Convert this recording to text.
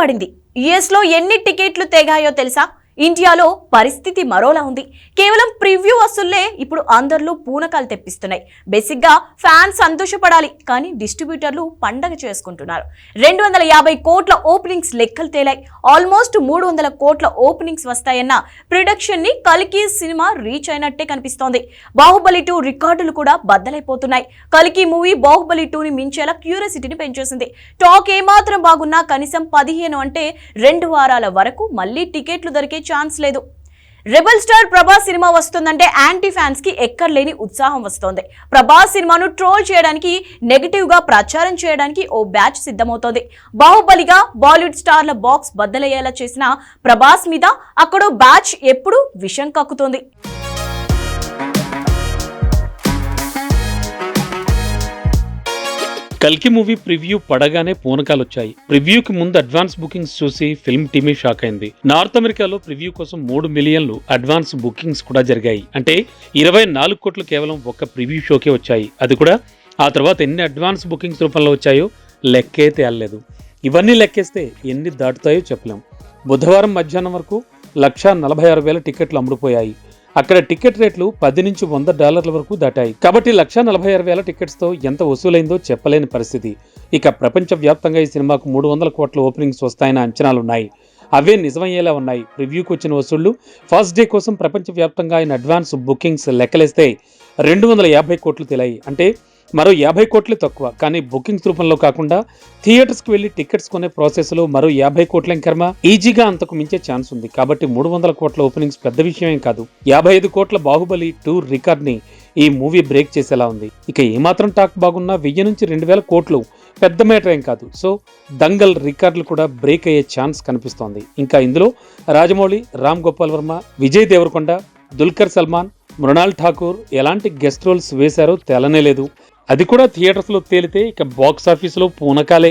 పడింది యుఎస్లో ఎన్ని టికెట్లు తెగాయో తెలుసా? ఇండియాలో పరిస్థితి మరోలా ఉంది. కేవలం ప్రివ్యూ వసూళ్ళే ఇప్పుడు అందరిలో పూనకాలు తెప్పిస్తున్నాయి. బేసిక్గా ఫ్యాన్స్ సంతోషపడాలి కానీ డిస్ట్రిబ్యూటర్లు పండగ చేసుకుంటున్నారు. రెండు వందల యాభై కోట్ల ఓపెనింగ్స్ లెక్కలు తేలాయి. ఆల్మోస్ట్ మూడు వందల కోట్ల ఓపెనింగ్స్ వస్తాయన్న ప్రిడక్షన్ని కలికి సినిమా రీచ్ అయినట్టే కనిపిస్తోంది. బాహుబలి టూ రికార్డులు కూడా బద్దలైపోతున్నాయి. కలికి మూవీ బాహుబలి టూని మించేలా క్యూరియాసిటీని పెంచేసింది. టాక్ ఏమాత్రం బాగున్నా కనీసం పదిహేను అంటే రెండు వారాల వరకు మళ్ళీ టికెట్లు దొరికే ఛాన్స్ లేదు. రెబల్ స్టార్ ప్రభాస్ సినిమా వస్తుందంటే యాంటీ ఫ్యాన్స్కి ఎక్కర్లేని ఉత్సాహం వస్తోంది. ప్రభాస్ సినిమాను ట్రోల్ చేయడానికి నెగటివ్గా ప్రచారం చేయడానికి ఓ బ్యాచ్ సిద్ధమవుతోంది. బాహుబలిగా బాలీవుడ్ స్టార్ల బాక్స్ బద్దలయ్యేలా చేసిన ప్రభాస్ మీద అక్కడో బ్యాచ్ ఎప్పుడు విషం కక్కుతోంది. కల్కి మూవీ ప్రివ్యూ పడగానే పూనకాలు వచ్చాయి ప్రివ్యూకి ముందు అడ్వాన్స్ బుకింగ్స్ చూసి ఫిల్మ్ టీమే షాక్ అయింది. నార్త్ అమెరికాలో ప్రివ్యూ కోసం మూడు మిలియన్లు అడ్వాన్స్ బుకింగ్స్ కూడా జరిగాయి. అంటే ఇరవై నాలుగు కోట్లు కేవలం ఒక్క ప్రివ్యూ షోకే వచ్చాయి. అది కూడా ఆ తర్వాత ఎన్ని అడ్వాన్స్ బుకింగ్స్ రూపంలో వచ్చాయో లెక్కే తేలలేదు. ఇవన్నీ లెక్కేస్తే ఎన్ని దాటుతాయో చెప్పలేం. బుధవారం మధ్యాహ్నం వరకు లక్షా నలభై ఆరు వేల టికెట్లు అమ్ముడుపోయాయి. అక్కడ టికెట్ రేట్లు పది నుంచి వంద డాలర్ల వరకు దాటాయి. కాబట్టి లక్ష నలభై ఆరు వేల టికెట్స్తో ఎంత వసూలైందో చెప్పలేని పరిస్థితి. ఇక ప్రపంచ వ్యాప్తంగా ఈ సినిమాకు మూడు వందల కోట్ల ఓపెనింగ్స్ వస్తాయన్న అంచనాలున్నాయి. అవే నిజమయ్యేలా ఉన్నాయి. రివ్యూకి వచ్చిన వసూళ్ళు ఫస్ట్ డే కోసం ప్రపంచవ్యాప్తంగా ఆయన అడ్వాన్స్ బుకింగ్స్ లెక్కలేస్తే రెండు వందల యాభై కోట్లు తెలాయి. అంటే మరో యాభై కోట్లే తక్కువ. కానీ బుకింగ్స్ రూపంలో కాకుండా థియేటర్స్కి వెళ్ళి టికెట్స్ కొనే ప్రాసెస్లో మరో యాభై కోట్ల కర్మ ఈజీగా అంతకు మించే ఛాన్స్ ఉంది. కాబట్టి మూడు వందల కోట్ల ఓపెనింగ్స్ పెద్ద విషయమేం కాదు. యాభై ఐదు కోట్ల బాహుబలి టూ రికార్డ్ని ఈ మూవీ బ్రేక్ చేసేలా ఉంది. ఇక ఏమాత్రం టాక్ బాగున్నా వెయ్యి నుంచి రెండు వేల కోట్లు పెద్ద మేటర్ ఏం కాదు. సో దంగల్ రికార్డులు కూడా బ్రేక్ అయ్యే ఛాన్స్ కనిపిస్తోంది. ఇంకా ఇందులో రాజమౌళి రామ్ గోపాల్ వర్మ విజయ్ దేవరకొండ దుల్కర్ సల్మాన్ మృణాల్ ఠాకూర్ ఎలాంటి గెస్ట్ రోల్స్ వేశారో తెలనే లేదు. అది కూడా థియేటర్స్లో తేలితే ఇక బాక్స్ ఆఫీసులో పూనకాలే.